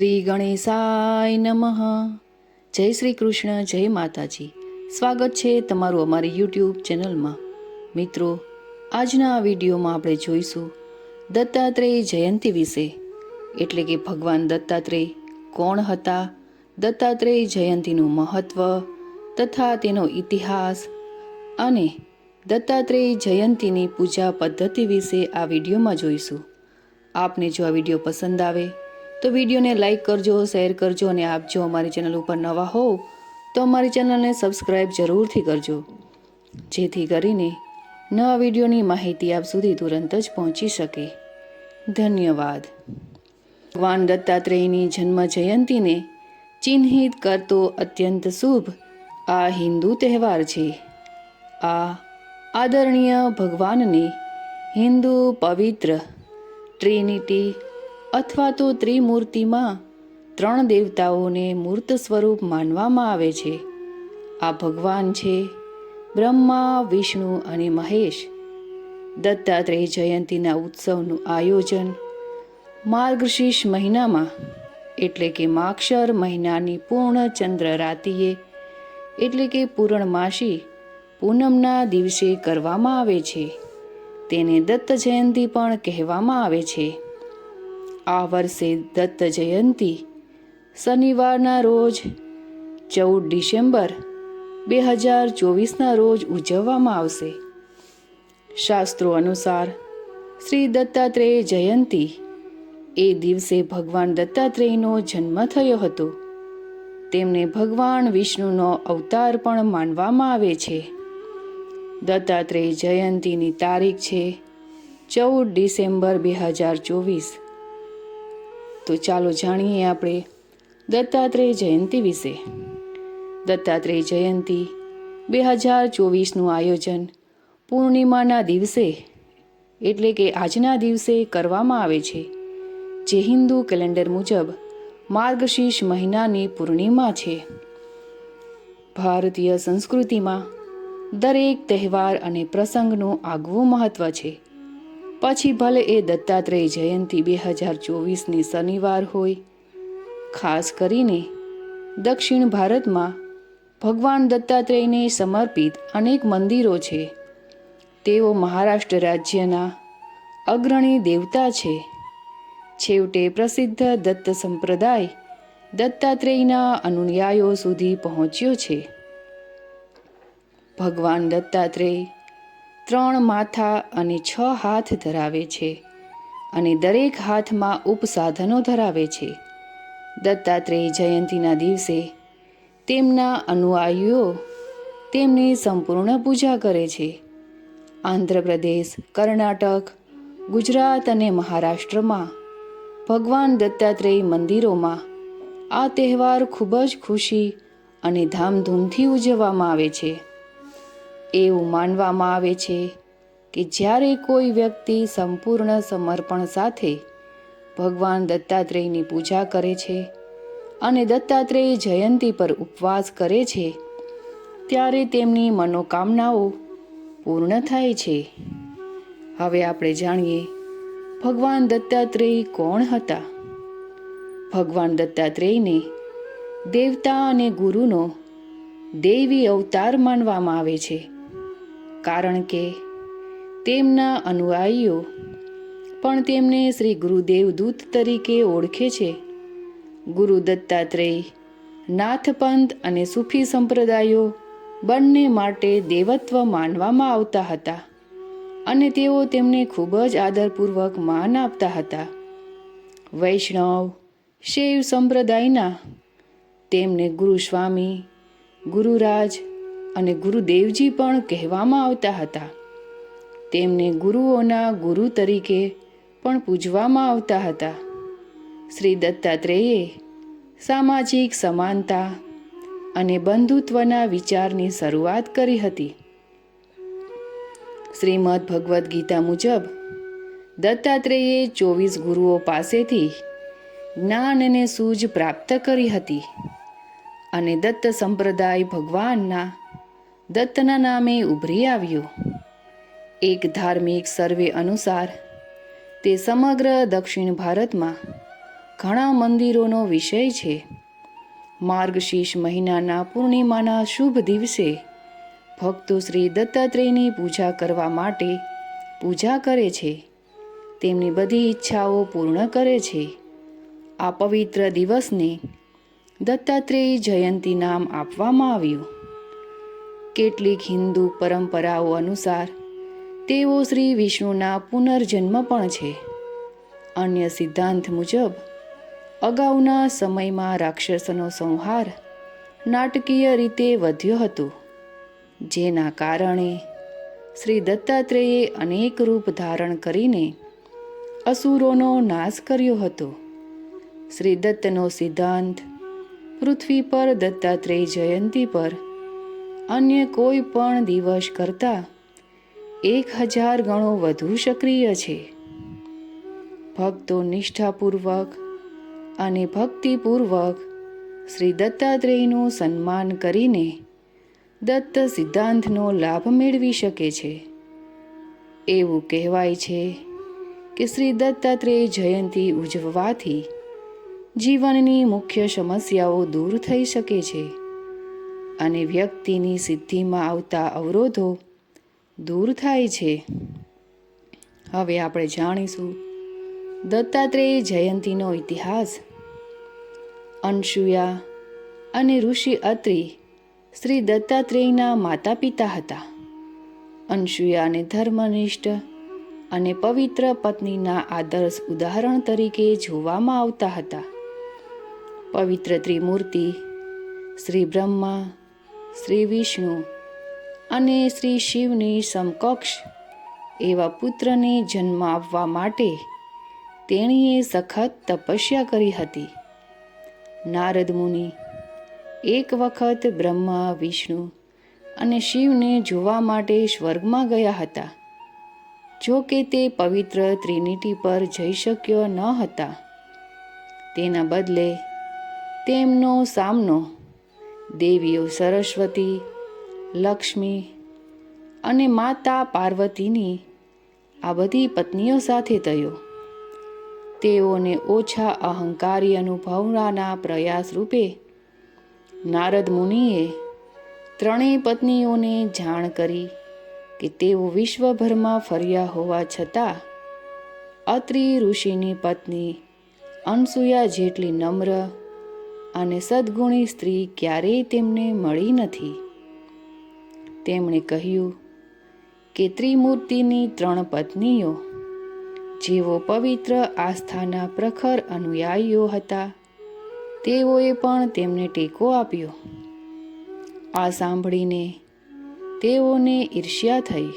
શ્રી ગણેશાય નમઃ. જય શ્રી કૃષ્ણ જય માતાજી. સ્વાગત છે તમારું અમારી યુટ્યુબ ચેનલમાં. મિત્રો, આજના આ વિડીયોમાં આપણે જોઈશું દત્તાત્રેય જયંતિ વિશે. એટલે કે ભગવાન દત્તાત્રેય કોણ હતા, દત્તાત્રેય જયંતિનું મહત્વ, તથા તેનો ઇતિહાસ અને દત્તાત્રેય જયંતિની પૂજા પદ્ધતિ વિશે આ વિડીયોમાં જોઈશું. આપને જો આ વીડિયો પસંદ આવે તો વિડીયોને લાઇક કરજો, શેર કરજો અને આપ જો અમારી ચેનલ ઉપર નવા હોવ, તો અમારી ચેનલને સબસ્ક્રાઈબ જરૂરથી કરજો. જેથી કરીને નવા વિડીયોની માહિતી આપ સુધી તુરંત જ પહોંચી શકે. ધન્યવાદ. ભગવાન દત્તાત્રેયની જન્મ જયંતિને ચિહ્નિત કરતો અત્યંત શુભ આ હિન્દુ તહેવાર છે. આ આદરણીય ભગવાનને હિન્દુ પવિત્ર ટ્રિનિટી અથવા તો ત્રિમૂર્તિમાં ત્રણ દેવતાઓને મૂર્ત સ્વરૂપ માનવામાં આવે છે. આ ભગવાન છે બ્રહ્મા, વિષ્ણુ અને મહેશ. દત્તાત્રેય જયંતિના ઉત્સવનું આયોજન માર્ગશીર્ષ મહિનામાં, એટલે કે માક્ષર મહિનાની પૂર્ણ ચંદ્ર રાતીએ, એટલે કે પૂર્ણમાસી પૂનમના દિવસે કરવામાં આવે છે. તેને દત્ત જયંતિ પણ કહેવામાં આવે છે. આ વર્ષે દત્ત જયંતી. શનિવારના રોજ ચૌદ ડિસેમ્બર બે હજાર ચોવીસના રોજ ઉજવવામાં આવશે. શાસ્ત્રો અનુસાર શ્રી દત્તાત્રેય જયંતી એ દિવસે ભગવાન દત્તાત્રેયનો જન્મ થયો હતો. તેમને ભગવાન વિષ્ણુનો અવતાર પણ માનવામાં આવે છે. દત્તાત્રેય જયંતીની તારીખ છે ચૌદ ડિસેમ્બર બે હજાર ચોવીસ. તો ચાલો જાણીએ આપણે દત્તાત્રેય જયંતિ વિશે. દત્તાત્રેય જયંતિ બે હજાર ચોવીસનું આયોજન પૂર્ણિમાના દિવસે, એટલે કે આજના દિવસે કરવામાં આવે છે, જે હિન્દુ કેલેન્ડર મુજબ માર્ગશીર્ષ મહિનાની પૂર્ણિમા છે. ભારતીય સંસ્કૃતિમાં દરેક તહેવાર અને પ્રસંગનું આગવું મહત્વ છે. પછી ભલે એ દત્તાત્રેય જયંતિ બે હજાર ચોવીસની શનિવાર હોય, ખાસ કરીને દક્ષિણ ભારતમાં ભગવાન દત્તાત્રેયને સમર્પિત અનેક મંદિરો છે. તેઓ મહારાષ્ટ્ર રાજ્યના અગ્રણી દેવતા છે. છેવટે પ્રસિદ્ધ દત્ત સંપ્રદાય દત્તાત્રેયના અનુયાયીઓ સુધી પહોંચ્યો છે. ભગવાન દત્તાત્રેય ત્રણ માથા અને છ હાથ ધરાવે છે અને દરેક હાથમાં ઉપસાધનો ધરાવે છે. દત્તાત્રેય જયંતિના દિવસે તેમના અનુયાયીઓ તેમની સંપૂર્ણ પૂજા કરે છે. આંધ્રપ્રદેશ, કર્ણાટક, ગુજરાત અને મહારાષ્ટ્રમાં ભગવાન દત્તાત્રેય મંદિરોમાં આ તહેવાર ખૂબ જ ખુશી અને ધામધૂમથી ઉજવવામાં આવે છે. એવું માનવામાં આવે છે કે જ્યારે કોઈ વ્યક્તિ સંપૂર્ણ સમર્પણ સાથે ભગવાન દત્તાત્રેયની પૂજા કરે છે અને દત્તાત્રેય જયંતિ પર ઉપવાસ કરે છે, ત્યારે તેમની મનોકામનાઓ પૂર્ણ થાય છે. હવે આપણે જાણીએ ભગવાન દત્તાત્રેય કોણ હતા? ભગવાન દત્તાત્રેયને દેવતા અને ગુરુનો દેવી અવતાર માનવામાં આવે છે. કારણ કે તેમના અનુયાયીઓ પણ તેમને શ્રી ગુરુદેવ દૂત તરીકે ઓળખે છે. ગુરુ દત્તાત્રેય, નાથપંથ અને સૂફી સંપ્રદાયો બંને માટે દેવત્વ માનવામાં આવતા હતા અને તેઓ તેમને ખૂબ જ આદરપૂર્વક માન આપતા હતા. વૈષ્ણવ, શૈવ સંપ્રદાયના તેમને ગુરુ સ્વામી, ગુરુરાજ અને ગુરુદેવજી પણ કહેવામાં આવતા હતા. તેમને ગુરુઓના ગુરુ તરીકે પણ પૂજવામાં આવતા હતા. શ્રી દત્તાત્રેયે સામાજિક સમાનતા અને બંધુત્વના વિચારની શરૂઆત કરી હતી. શ્રીમદ ભગવદ્ ગીતા મુજબ દત્તાત્રેયે ચોવીસ ગુરુઓ પાસેથી જ્ઞાન અને સૂઝ પ્રાપ્ત કરી હતી અને દત્ત સંપ્રદાય ભગવાનના દત્તના નામે ઉભરી આવ્યું. એક ધાર્મિક સર્વે અનુસાર, તે સમગ્ર દક્ષિણ ભારતમાં ઘણા મંદિરોનો વિષય છે. માર્ગશીર્ષ મહિનાના પૂર્ણિમાના શુભ દિવસે ભક્તો શ્રી દત્તાત્રેયની પૂજા કરવા માટે પૂજા કરે છે. તેમની બધી ઈચ્છાઓ પૂર્ણ કરે છે. આ પવિત્ર દિવસને દત્તાત્રેય જયંતી નામ આપવામાં આવ્યું. કેટલીક હિન્દુ પરંપરાઓ અનુસાર, તેઓ શ્રી વિષ્ણુના પુનર્જન્મ પણ છે. અન્ય સિદ્ધાંત મુજબ, અગાઉના સમયમાં રાક્ષસનો સંહાર નાટકીય રીતે વધ્યો હતો, જેના કારણે શ્રી દત્તાત્રેયે અનેક રૂપ ધારણ કરીને અસુરોનો નાશ કર્યો હતો. શ્રી દત્તનો સિદ્ધાંત પૃથ્વી પર દત્તાત્રેય જયંતી પર અન્ય કોઈ પણ દિવસ કરતાં એક હજાર ગણો વધુ સક્રિય છે. ભક્તો નિષ્ઠાપૂર્વક અને ભક્તિપૂર્વક શ્રી દત્તાત્રેયનું સન્માન કરીને દત્ત સિદ્ધાંતનો લાભ મેળવી શકે છે. એવું કહેવાય છે કે શ્રી દત્તાત્રેય જયંતી ઉજવવાથી જીવનની મુખ્ય સમસ્યાઓ દૂર થઈ શકે છે. અને વ્યક્તિની સિદ્ધિમાં આવતા અવરોધો દૂર થાય છે. હવે આપણે જાણીશું દત્તાત્રેય જયંતીનો ઇતિહાસ. અંશુયા અને ઋષિ અત્રિ શ્રી દત્તાત્રેયના માતા પિતા હતા અંશુયાને ધર્મનિષ્ઠ અને પવિત્ર પત્નીના આદર્શ ઉદાહરણ તરીકે જોવામાં આવતા હતા. પવિત્ર ત્રિમૂર્તિ શ્રી બ્રહ્મા શ્રી વિષ્ણુ અને શ્રી શિવની સમકક્ષ એવા પુત્રને જન્મ આપવા માટે તેણીએ સખત તપસ્યા કરી હતી. નારદ મુનિ, એક વખત બ્રહ્મા, વિષ્ણુ અને શિવને જોવા માટે સ્વર્ગમાં ગયા હતા. જો કે તે પવિત્ર ત્રિનિટી પર જઈ શક્યો ન હતા. તેના બદલે તેમનો સામનો દેવીઓ સરસ્વતી, લક્ષ્મી અને માતા પાર્વતીની આ બધી પત્નીઓ સાથે થયો. તેઓને ઓછા અહંકારી અનુભવવાના પ્રયાસ રૂપે નારદ મુનિએ ત્રણેય પત્નીઓને જાણ કરી કે તેઓ વિશ્વભરમાં ફર્યા હોવા છતાં અત્રિ ઋષિની પત્ની અનસુયા જેટલી નમ્ર અને સદ્ગુણી સ્ત્રી ક્યારેય તેમને મળી નથી. તેમણે કહ્યું, કે ત્રિમૂર્તિની ત્રણ પત્નીઓ, જેઓ પવિત્ર આસ્થાના પ્રખર અનુયાયીઓ હતા, તેઓએ પણ તેમને ટેકો આપ્યો. આ સાંભળીને તેઓને ઈર્ષ્યા થઈ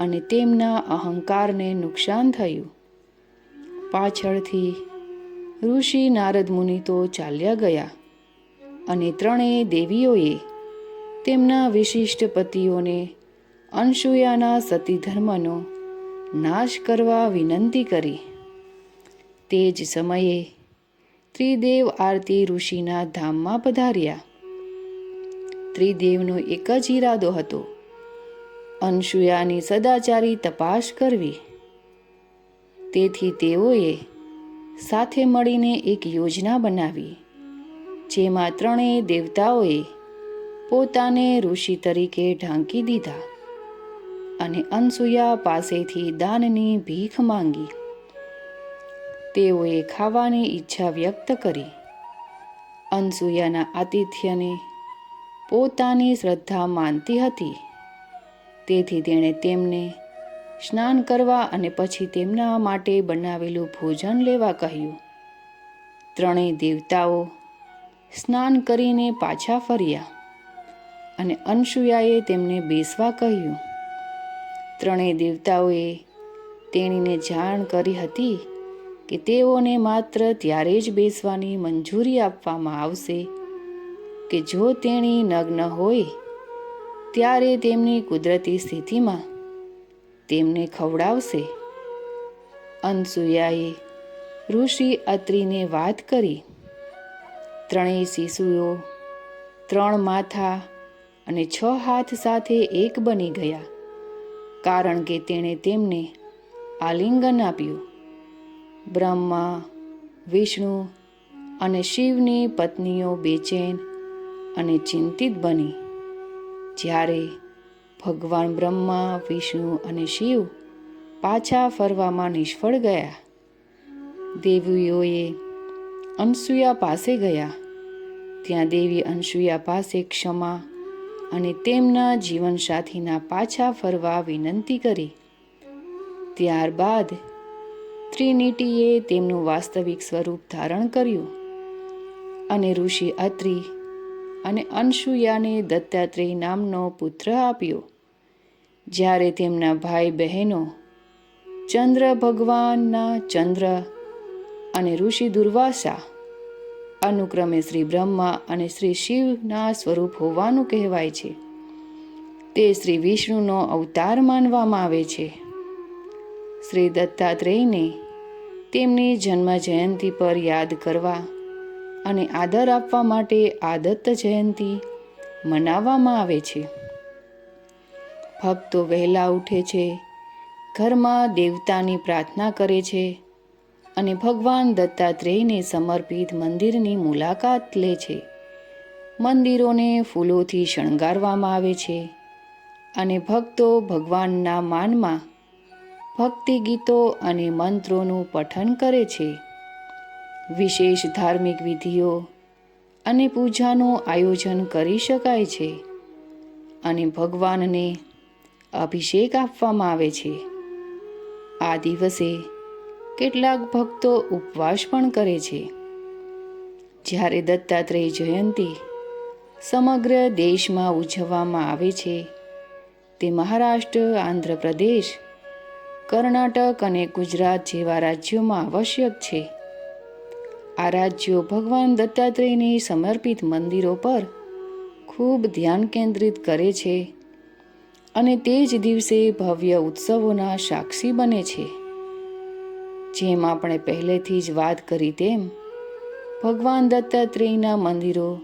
અને તેમના અહંકારને નુકસાન થયું. પાછળથી ઋષિ નારદ મુનિ તો ચાલ્યા ગયા અને ત્રણેય દેવીઓએ તેમના વિશિષ્ટ પતિઓને અંશુયાના સતી ધર્મનો નાશ કરવા વિનંતી કરી. તે જ સમયે ત્રિદેવ આરતી ઋષિના ધામમાં પધાર્યા. ત્રિદેવનો એક જ ઈરાદો હતો, અંશુયાની સદાચારી તપાસ કરવી. તેથી તેઓએ સાથે મળીને એક યોજના બનાવી, જેમાં ત્રણેય દેવતાઓએ પોતાને ઋષિ તરીકે ઢાંકી દીધા અને અનસુયા પાસેથી દાનની ભીખ માંગી. તેઓએ ખાવાની ઈચ્છા વ્યક્ત કરી. અનસુયાના આતિથ્યને પોતાની શ્રદ્ધા માનતી હતી. તેથી તેણે તેમને સ્નાન કરવા અને પછી તેમના માટે બનાવેલું ભોજન લેવા કહ્યું. ત્રણેય દેવતાઓ સ્નાન કરીને પાછા ફર્યા અને અનસુયાએ તેમને બેસવા કહ્યું. ત્રણેય દેવતાઓએ તેણીને જાણ કરી હતી કે તેઓને માત્ર ત્યારે જ બેસવાની મંજૂરી આપવામાં આવશે કે જો તેણી નગ્ન હોય, ત્યારે તેમની કુદરતી સ્થિતિમાં તેમને ખવડાવશે? અનસુયાએ ઋષિ અત્રિને વાત કરી. ત્રણેય શિશુઓ, ત્રણ માથા અને છ હાથ સાથે એક બની ગયા, કારણ કે તેણે તેમને આલિંગન આપ્યું. બ્રહ્મા, વિષ્ણુ અને શિવની પત્નીઓ બેચેન અને ચિંતિત બની. જ્યારે ભગવાન બ્રહ્મા, વિષ્ણુ અને શિવ પાછા ફરવામાં નિષ્ફળ ગયા. દેવીઓએ અનસુયા પાસે ગયા. ત્યાં દેવી અનસુયા પાસે ક્ષમા અને તેમના જીવનસાથીના પાછા ફરવા વિનંતી કરી. ત્યારબાદ ત્રિનિટીએ તેમનું વાસ્તવિક સ્વરૂપ ધારણ કર્યું અને ઋષિ અત્રિ અને અનસુયાને દત્તાત્રેય નામનો પુત્ર આપ્યો. જ્યારે તેમના ભાઈ બહેનો ચંદ્ર ભગવાનના ચંદ્ર અને ઋષિ દુર્વાસા અનુક્રમે શ્રી બ્રહ્મા અને શ્રી શિવના સ્વરૂપ હોવાનું કહેવાય છે, તે શ્રી વિષ્ણુનો અવતાર માનવામાં આવે છે. શ્રી દત્તાત્રેયને તેમની જન્મ જયંતિ પર યાદ કરવા અને આદર આપવા માટે આદત્ત જયંતી મનાવવામાં આવે છે. ભક્તો વહેલા ઉઠે છે, ઘરમાં દેવતાની પ્રાર્થના કરે છે અને ભગવાન દત્તાત્રેયને સમર્પિત મંદિરની મુલાકાત લે છે. મંદિરોને ફૂલોથી શણગારવામાં આવે છે અને ભક્તો ભગવાનના માનમાં ભક્તિ ગીતો અને મંત્રોનું પઠન કરે છે. વિશેષ ધાર્મિક વિધિઓ અને પૂજાનું આયોજન કરી શકાય છે અને ભગવાનને અભિષેક આપવામાં આવે છે. આ દિવસે કેટલાક ભક્તો ઉપવાસ પણ કરે છે. જ્યારે દત્તાત્રેય જયંતી સમગ્ર દેશમાં ઉજવવામાં આવે છે, તે મહારાષ્ટ્ર, આંધ્રપ્રદેશ, કર્ણાટક અને ગુજરાત જેવા રાજ્યોમાં આવશ્યક છે. આ રાજ્યો ભગવાન દત્તાત્રેયને સમર્પિત મંદિરો પર ખૂબ ધ્યાન કેન્દ્રિત કરે છે અને તે જ દિવસે ભવ્ય ઉત્સવોના સાક્ષી બને છે. જેમ આપણે પહેલેથી જ વાત કરી તેમ, ભગવાન દત્તાત્રેયના મંદિરો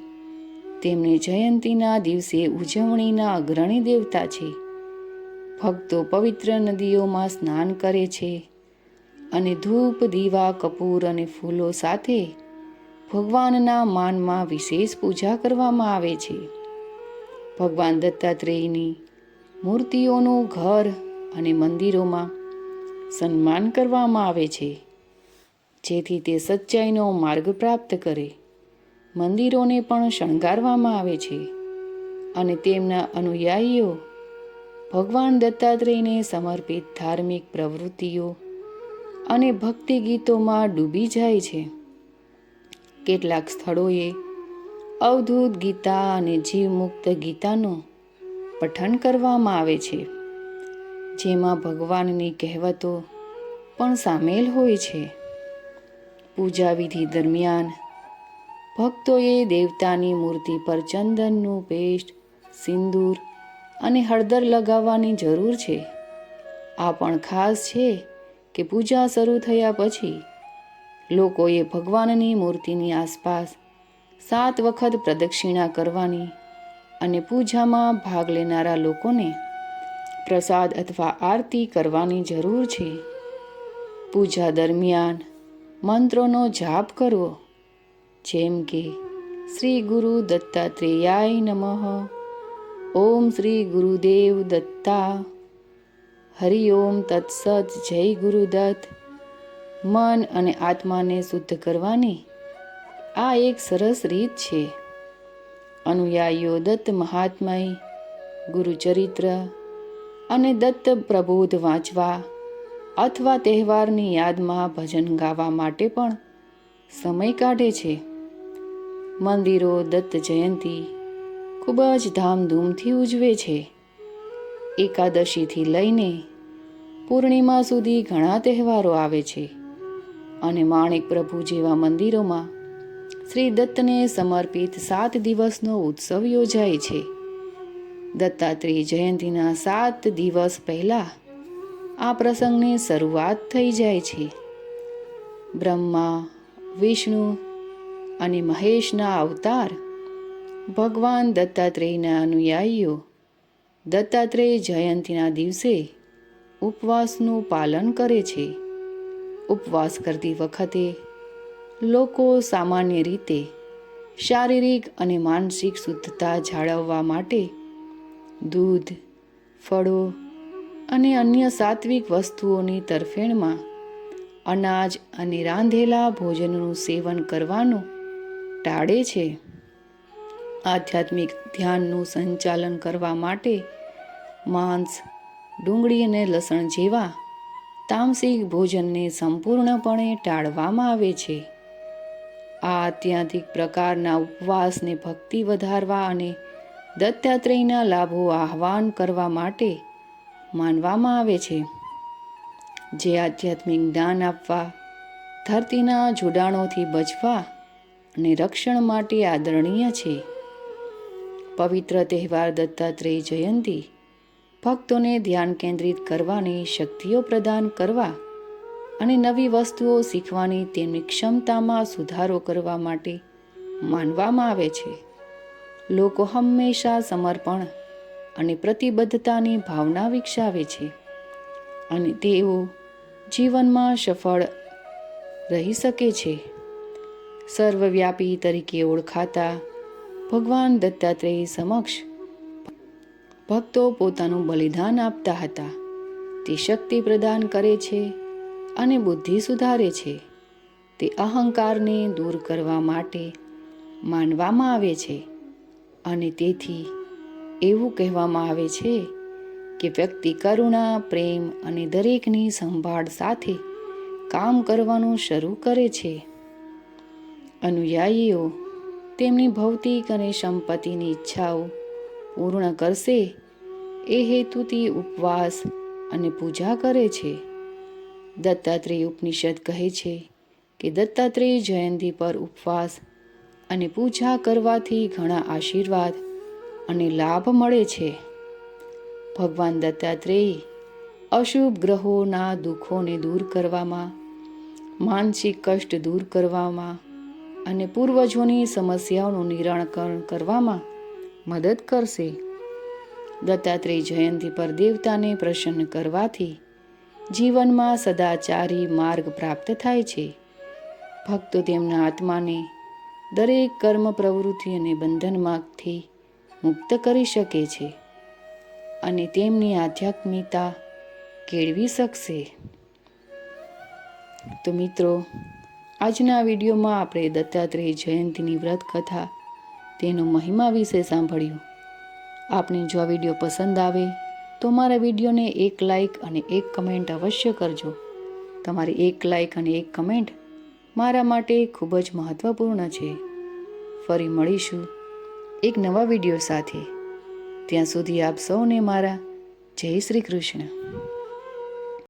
તેમની જયંતીના દિવસે ઉજવણીના અગ્રણી દેવતા છે. ભક્તો પવિત્ર નદીઓમાં સ્નાન કરે છે અને ધૂપ, દીવા, કપૂર અને ફૂલો સાથે ભગવાનના માનમાં વિશેષ પૂજા કરવામાં આવે છે. ભગવાન દત્તાત્રેયની મૂર્તિઓનું ઘર અને મંદિરોમાં સન્માન કરવામાં આવે છે, જેથી તે સચ્ચાઈનો માર્ગ પ્રાપ્ત કરે. મંદિરોને પણ શણગારવામાં આવે છે અને તેમના અનુયાયીઓ ભગવાન દત્તાત્રેયને સમર્પિત ધાર્મિક પ્રવૃત્તિઓ અને ભક્તિ ગીતોમાં ડૂબી જાય છે. કેટલાક સ્થળોએ અવધૂત ગીતા અને જીવમુક્ત ગીતાનું પઠન કરવામાં આવે છે, જેમાં ભગવાનની કહેવતો પણ સામેલ હોય છે. પૂજા વિધિ દરમિયાન ભક્તોએ દેવતાની મૂર્તિ પર ચંદનનું પેસ્ટ, સિંદૂર અને હળદર લગાવવાની જરૂર છે. આ પણ ખાસ છે કે પૂજા શરૂ થયા પછી લોકોએ ભગવાનની મૂર્તિની આસપાસ સાત વખત પ્રદક્ષિણા કરવાની અને પૂજામાં ભાગ લેનારા લોકોને પ્રસાદ અથવા આરતી કરવાની જરૂર છે. પૂજા દરમિયાન મંત્રોનો જાપ કરવો, જેમ કે, શ્રી ગુરુ દત્તાત્રેયાય નમઃ, ઓમ શ્રી ગુરુદેવ દત્તા હરિ ઓમ તત્સત જય ગુરુદત્ત. મન અને આત્માને શુદ્ધ કરવાની આ એક સરસ રીત છે. અનુયાયીઓ દત્ત મહાત્મય, ગુરુચરિત્ર અને દત્ત પ્રબોધ વાંચવા અથવા તહેવારની યાદમાં ભજન ગાવા માટે પણ સમય કાઢે છે. મંદિરો દત્ત જયંતિ ખૂબ જ ધામધૂમથી ઉજવે છે. એકાદશીથી લઈને પૂર્ણિમા સુધી ઘણા તહેવારો આવે છે અને માણેક પ્રભુ જેવા મંદિરોમાં શ્રી દત્તને સમર્પિત સાત દિવસનો ઉત્સવ યોજાય છે. દત્તાત્રેય જયંતિના સાત દિવસ પહેલા આ પ્રસંગની શરૂઆત થઈ જાય છે. બ્રહ્મા, વિષ્ણુ અને મહેશના અવતાર ભગવાન દત્તાત્રેયના અનુયાયીઓ દત્તાત્રેય જયંતિના દિવસે ઉપવાસનું પાલન કરે છે. ઉપવાસ કરતી વખતે લોકો સામાન્ય રીતે શારીરિક અને માનસિક શુદ્ધતા જાળવવા માટે દૂધ, ફળો અને અન્ય સાત્વિક વસ્તુઓની તરફેણમાં અનાજ અને રાંધેલા ભોજનનું સેવન કરવાનું ટાળે છે. આધ્યાત્મિક ધ્યાનનું સંચાલન કરવા માટે માંસ, ડુંગળી અને લસણ જેવા તામસિક ભોજનને સંપૂર્ણપણે ટાળવામાં આવે છે. આ અત્યાધિક પ્રકારના ઉપવાસને ભક્તિ વધારવા અને દત્તાત્રેયના લાભો આહવાન કરવા માટે માનવામાં આવે છે. જે આધ્યાત્મિક જ્ઞાન આપવા, ધરતીના જોડાણોથી બચવા અને રક્ષણ માટે આદરણીય છે. પવિત્ર તહેવાર દત્તાત્રેય જયંતી ભક્તોને ધ્યાન કેન્દ્રિત કરવાની શક્તિઓ પ્રદાન કરવા અને નવી વસ્તુઓ શીખવાની તેમની ક્ષમતામાં સુધારો કરવા માટે માનવામાં આવે છે. લોકો હંમેશા સમર્પણ અને પ્રતિબદ્ધતાની ભાવના વિકસાવે છે અને તેઓ જીવનમાં સફળ રહી શકે છે. સર્વવ્યાપી તરીકે ઓળખાતા ભગવાન દત્તાત્રેય સમક્ષ ભક્તો પોતાનું બલિદાન આપતા હતા. તે શક્તિ પ્રદાન કરે છે અને બુદ્ધિ સુધારે છે. તે અહંકારને દૂર કરવા માટે માનવામાં આવે છે અને તેથી એવું કહેવામાં આવે છે કે વ્યક્તિ કરુણા, પ્રેમ અને દરેકની સંભાળ સાથે કામ કરવાનું શરૂ કરે છે. અનુયાયીઓ તેમની ભૌતિક અને સંપત્તિની ઈચ્છાઓ પૂર્ણ કરશે, એ હેતુથી ઉપવાસ અને પૂજા કરે છે. દત્તાત્રેય ઉપનિષદ કહે છે કે દત્તાત્રેય જયંતી પર ઉપવાસ અને પૂજા કરવાથી ઘણા આશીર્વાદ અને લાભ મળે છે. ભગવાન દત્તાત્રેય અશુભ ગ્રહોના દુઃખોને દૂર કરવામાં, માનસિક કષ્ટ દૂર કરવામાં અને પૂર્વજોની સમસ્યાઓનું નિરાકરણ કરવામાં મદદ કરશે. દત્તાત્રેય જયંતી પર દેવતાને પ્રસન્ન કરવાથી જીવનમાં સદાચારી માર્ગ પ્રાપ્ત થાય છે. ભક્તો તેમના આત્માને દરેક કર્મ, પ્રવૃત્તિ અને બંધનમાંથી મુક્ત કરી શકે છે અને તેમની આધ્યાત્મિકતા કેળવી શકશે. તો મિત્રો, આજના વિડીયોમાં આપણે દત્તાત્રેય જયંતીની વ્રત કથા તેનો મહિમા વિશે સાંભળ્યું. આપને જો આ વીડિયો પસંદ આવે, તો મારા વિડીયોને એક લાઇક અને એક કમેન્ટ અવશ્ય કરજો. તમારી એક લાઇક અને એક કમેન્ટ મારા માટે ખૂબ જ મહત્વપૂર્ણ છે. ફરી મળીશું એક નવા વીડિયો સાથે. ત્યાં સુધી આપ સૌને મારા જય શ્રી કૃષ્ણ.